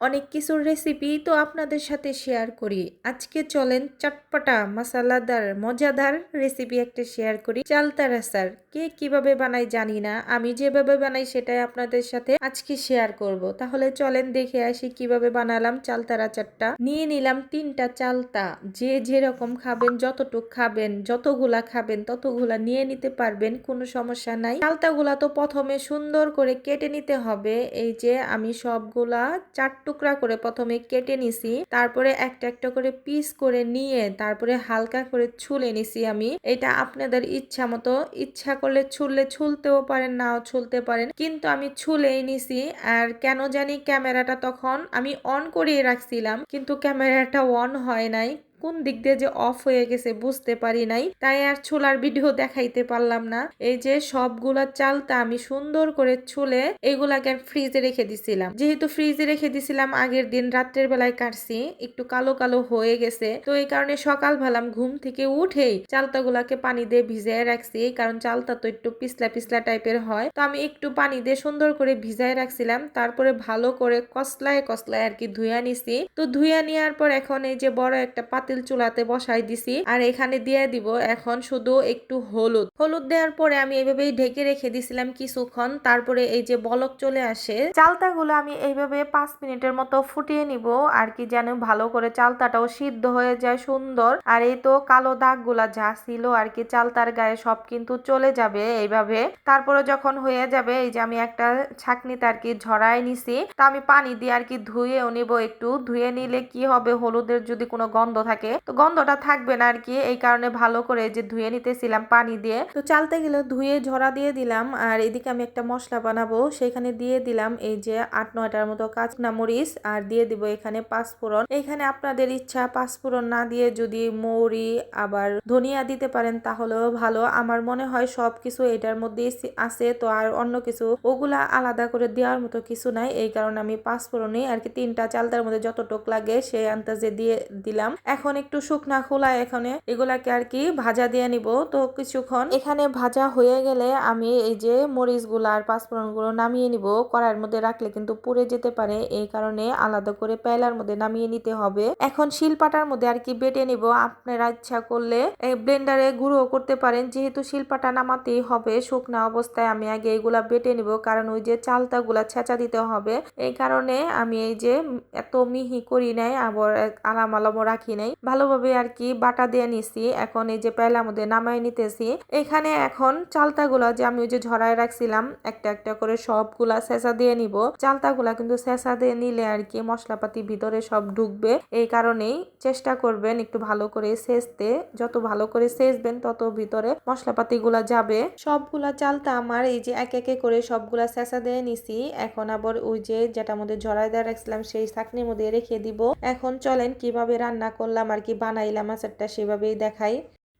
অনেক কিছুর রেসিপি তো আপনাদের সাথে শেয়ার করি। আজকে চলেন চটপটা, মশলাদার, মজাদার রেসিপি একটা শেয়ার করি। চালতা রাসার কে কীভাবে বানাই জানি না। আমি যেভাবে বানাই সেটাই আপনাদের সাথে আজকে শেয়ার করব। তাহলে চলেন দেখে আসি কীভাবে বানালাম চালতা রাচারটা নিয়ে নিলাম তিনটা চালতা। যে যেরকম খাবেন, যতটুক খাবেন, যতগুলা খাবেন, ততগুলা নিয়ে নিতে পারবেন, কোনো সমস্যা নাই। চালতাগুলা তো প্রথমে সুন্দর করে কেটে নিতে হবে। এই যে আমি সবগুলা চার টুকরা করে প্রথমে কেটে নিছি, তারপরে একটা একটা করে পিস করে নিয়ে তারপরে হালকা করে ছুলে নিছি আমি। এটা আপনাদের ইচ্ছা মতো, ইচ্ছা করলে ছুললে ছুলতেও পারেন, নাও ছুলতে পারেন। কিন্তু আমি ছুলেই নিছি আর কেন জানি ক্যামেরাটা তখন আমি অন করিয়ে রাখছিলাম, কিন্তু ক্যামেরাটা অন হয় নাই। কোন দিক দিয়ে যে অফ হয়ে গেছে বুঝতে পারি নাই, তাই আর ছোলার ভিডিও দেখাইতে পারলাম না। এই যে সবগুলা চালটা আমি সুন্দর করে ছুলে এগুলাকে ফ্রিজে রেখে দিছিলাম। যেহেতু ফ্রিজে রেখে দিছিলাম, আগের দিন রাত্রের বেলায় কাটছি, একটু কালো কালো হয়ে গেছে। তো এই কারণে সকাল ভালাম ঘুম থেকে উঠেই চালতাগুলাকে পানি দিয়ে ভিজায় রাখছি কারণ চালতা তো একটু পিছলা পিছলা টাইপের হয়। তো আমি একটু পানি দিয়ে সুন্দর করে ভিজায় রাখছিলাম, তারপরে ভালো করে কসলায় কসলায় আর কি ধুয়া নিছি। তো ধুয়া নেওয়ার পর এখন এই যে বড় একটা পাতিল চুলাতে বসাই দিছি। আর এখানে দিয়ে দিব এখন শুধু একটু হলুদ। হলুদ দেওয়ার পরে আমি এইভাবেই ঢেকে রেখে দিছিলাম কিছুক্ষণ। তারপরে এই যে বলক চলে আসে, চালতাগুলো আমি এইভাবে পাঁচ মিনিটের মতো ফুটিয়ে নিব। আর কি যেন ভালো করে চালতাটাও সিদ্ধ হয়ে যায় সুন্দর। আর এই তো কালো দাগগুলা যা ছিল আর কি চালতার গায়ে সব কিন্তু চলে যাবে এইভাবে। তারপরে যখন হয়ে যাবে, এই যে আমি একটা ছাকনিতে আর কি ঝরাই নিছি। তা আমি পানি দিয়ে আর কি ধুয়েও নিব। একটু ধুয়ে নিলে কি হবে? হলুদের যদি কোনো গন্ধ থাকে তো গন্ধটা থাকবে না আর কি এই কারণে ভালো করে যে ধুয়ে নিতেছিলাম পানি দিয়ে। তো চালতে গেলে ধুয়ে ঝরা দিয়ে দিলাম। আর এদিকে আমি একটা মশলা বানাবো। সেখানে দিয়ে দিলাম এই যে আট নয়টার মতো কাঁচনা মরিচ। আর দিয়ে দিব এখানে পাঁচফোড়ন। এখানে আপনাদের ইচ্ছা পাঁচফোড়ন না দিয়ে যদি মৌরি, আবার ধনিয়া দিতে পারেন, তাহলেও ভালো। আমার মনে হয় সব কিছু এটার মধ্যেই আছে। তো আর অন্য কিছু, ওগুলা আলাদা করে দেওয়ার মতো কিছু নাই। এই কারণে আমি পাঁচফোড়নই আর কি তিনটা চালতার মধ্যে যতটুক লাগে সেই আন্দাজে দিয়ে দিলাম। এখন একটু শুকনা খোলা এখানে। এগুলাকে আর কি ভাজা দিয়ে নিব। তো কিছুক্ষণ এখানে ভাজা হয়ে গেলে আমি এই যে মরিচগুলা আর পাঁচফোড়নগুলো নামিয়ে নিব। কড়াইয়ের মধ্যে রাখলে কিন্তু পুড়ে যেতে পারে। এই কারণে আলাদা করে পেলার মধ্যে নামিয়ে নিতে হবে। এখন শিলপাটার মধ্যে আর কি বেটে নিব। আপনারা ইচ্ছা করলে ব্লেন্ডারে গুঁড়ো করতে পারেন। যেহেতু শিলপাটা নামাতেই হবে, শুকনা অবস্থায় আমি আগে এগুলা বেটে নিব। কারণ ওই যে চালতা গুলা ছেঁচা দিতে হবে। এই কারণে আমি এই যে এত মিহি করি নাই, আবার আলাম আলামও রাখি নাই। ভালোভাবে আর কি বাটা দিয়ে নিছি। এখন এই যে পেলার মধ্যে নামাই নিতেছি। এখানে এখন চালতাগুলা যে আমি ওই যে ঝরায় রাখছিলাম, একটা একটা করে সবগুলা শেষা দিয়ে নিব। চালতাগুলা কিন্তু শেষা দিয়ে নিলে আর কি মশলাপাতি ভিতরে সব ঢুকবে। এই কারণেই চেষ্টা করবেন একটু ভালো করে সেচতে। যত ভালো করে সেচবেন, তত ভিতরে মশলাপাতি গুলা যাবে। সবগুলা চালতা আমার এই যে এক একে করে সবগুলা শেষা দিয়ে নিছি। এখন আবার ওই যে যেটা মধ্যে ঝরাই দিয়ে রাখছিলাম, সেই চাকনির মধ্যে রেখে দিব। এখন চলেন কীভাবে রান্না করলাম আর কি বানাইলাম আচারটা সেভাবেই দেখাই।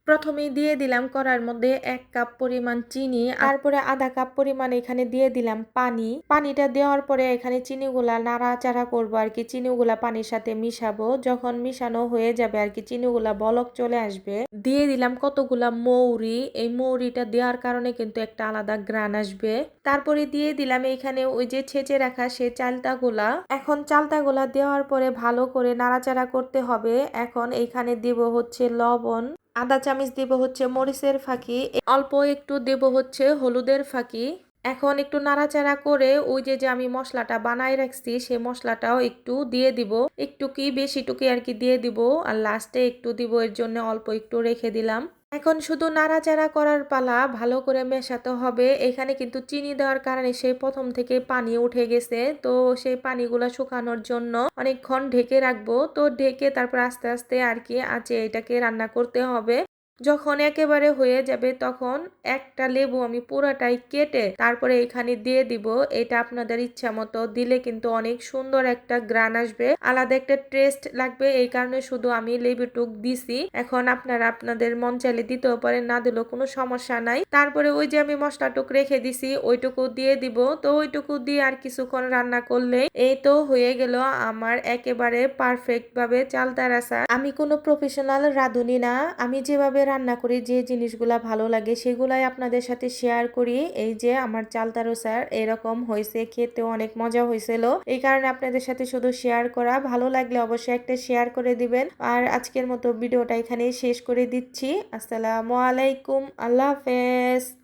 প্রথমেই দিয়ে দিলাম কড়ার মধ্যে এক কাপ পরিমাণ চিনি, তারপরে আধা কাপ পরিমাণ এখানে দিয়ে দিলাম পানি। পানিটা দেওয়ার পরে এখানে চিনিগুলা নাড়াচাড়া করব আর কি, চিনিগুলা পানির সাথে মিশাবো। যখন মিশানো হয়ে যাবে আর কি, চিনিগুলা বলক চলে আসবে। দিয়ে দিলাম কতগুলা মৌরি। এই মৌরিটা দেওয়ার কারণে কিন্তু একটা আলাদা গ্রান আসবে। তারপরে দিয়ে দিলাম এখানে ওই যে ছেঁচে রাখা সে চালতাগুলা। এখন চালতাগুলা দেওয়ার পরে ভালো করে নাড়াচাড়া করতে হবে। এখন এখানে দিব হচ্ছে লবণ। আদা চামিচ দেব হচ্ছে মরিচের ফাঁকি, অল্প একটু দেব হচ্ছে হলুদের ফাঁকি। এখন একটু নাড়াচাড়া করে ওই যে যে আমি মশলাটা বানাই রাখছি, সে মশলাটাও একটু দিয়ে দিব। একটু কি বেশি টুকি আর কি দিয়ে দিব, আর লাস্টে একটু দিব, এর জন্য অল্প একটু রেখে দিলাম। এখন শুধু নাড়াচাড়া করার পালা, ভালো করে মেশাতে হবে। এখানে কিন্তু চিনি দেওয়ার কারণে সেই প্রথম থেকে পানি উঠে গেছে। তো সেই পানিগুলো শুকানোর জন্য অনেকক্ষণ ঢেকে রাখব। তো ঢেকে তারপর আস্তে আস্তে আর কি আছে এটাকে রান্না করতে হবে। যখন একেবারে হয়ে যাবে তখন একটা লেবু আমি পুরাটাই কেটে তারপরে এখানে দিয়ে দিব। এটা আপনাদের ইচ্ছা মতো দিলে কিন্তু অনেক সুন্দর একটা গ্রান আসবে। আলাদা একটা টেস্ট লাগবে, এই কারণে শুধু আমি লেবুটুক দিছি। এখন আপনারা আপনাদের মন চাইলে দিতেও পারেন, না দিলেও কোনো সমস্যা নাই। তারপরে ওই যে আমি মশলাটুক রেখে দিছি, ওইটুকু দিয়ে দিব। তো ওইটুকু দিয়ে আর কিছুক্ষণ রান্না করলে এই তো হয়ে গেল আমার একেবারে পারফেক্ট ভাবে চালতা রাসা আমি কোনো প্রফেশনাল রাঁধুনি না। আমি যেভাবে রান্না করি, যে জিনিসগুলো ভালো লাগে সেগুলাই আপনাদের সাথে শেয়ার করি। এই যে আমার চালতারো স্যার, এরকম হয়েছে, খেতেও অনেক মজা হয়েছিল। এই কারণে আপনাদের সাথে শুধু শেয়ার করা। ভালো লাগলে অবশ্যই একটা শেয়ার করে দিবেন। আর আজকের মতো ভিডিওটা এখানেই শেষ করে দিচ্ছি। আসসালামু আলাইকুম, আল্লাহ হাফেজ।